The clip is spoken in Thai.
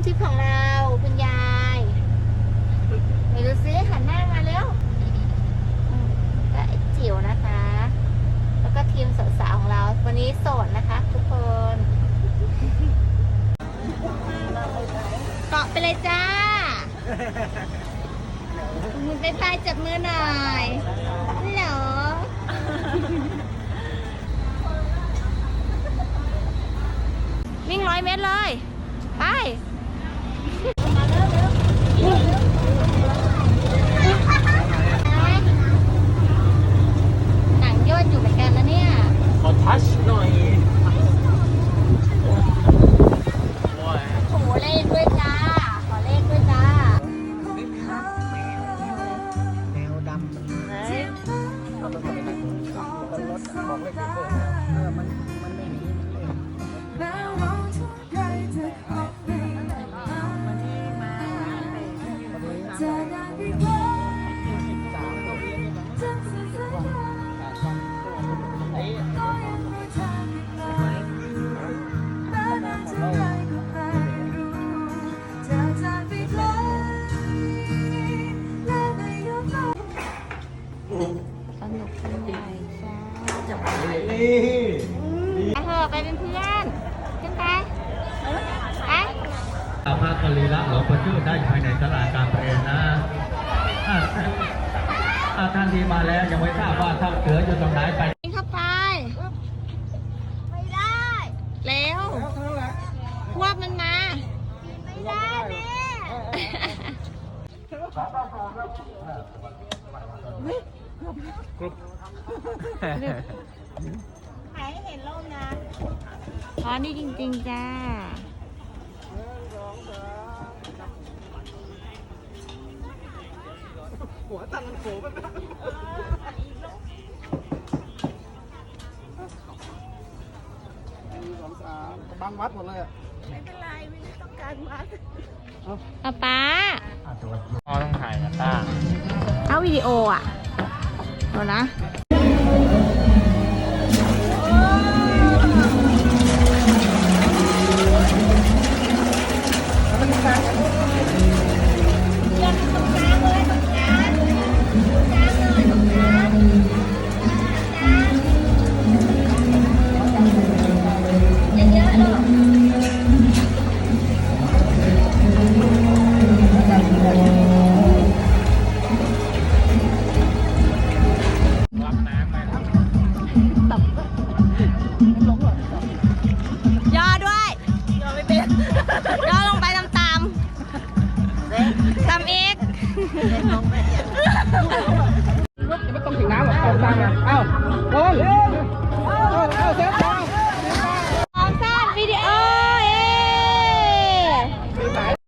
มทริปของเรา คุณยายไหนดูซิหันหน้ามาเร็วก็จิ๋วนะคะ แล้วก็ทีมสาวๆของเรา วันนี้โสดนะคะ ทุกคนเกาะไปเลยจ้ามือไปพายจับมือหน่อยเหรอวิ่งร้อยเมตรเลย ไป ถบ เถอะไปเป็นเพื่อนขึ้นไปไปสามารถสรีระหลวงพ่อชื่อได้ภายในตลาดการประเรียนนะอ่าอ่าท่านที่มาแล้วยังไม่ทราบว่าท่านเสืออยู่ตรงไหนไปกินเข้าไป ไม่ได้เร็วเท่านั้นแหละควบมันมาไม่ได้แม่ไหน เห็นร่มนะอ๋อนี่จริง ๆ จ้าหัวตันโผล่ไปสองสามบางวัดหมดเลยอะป๊าป๊าอ๋อต้องถ่ายกับต้าเอาวิดีโออะเดี๋ยวนะ ด้วยยอมไม่เป็นย่อลงไปตามๆทำอีกลูกจะไม่ต้องถึงน้ำหรอกเอาตาลงเอ้าเอ้า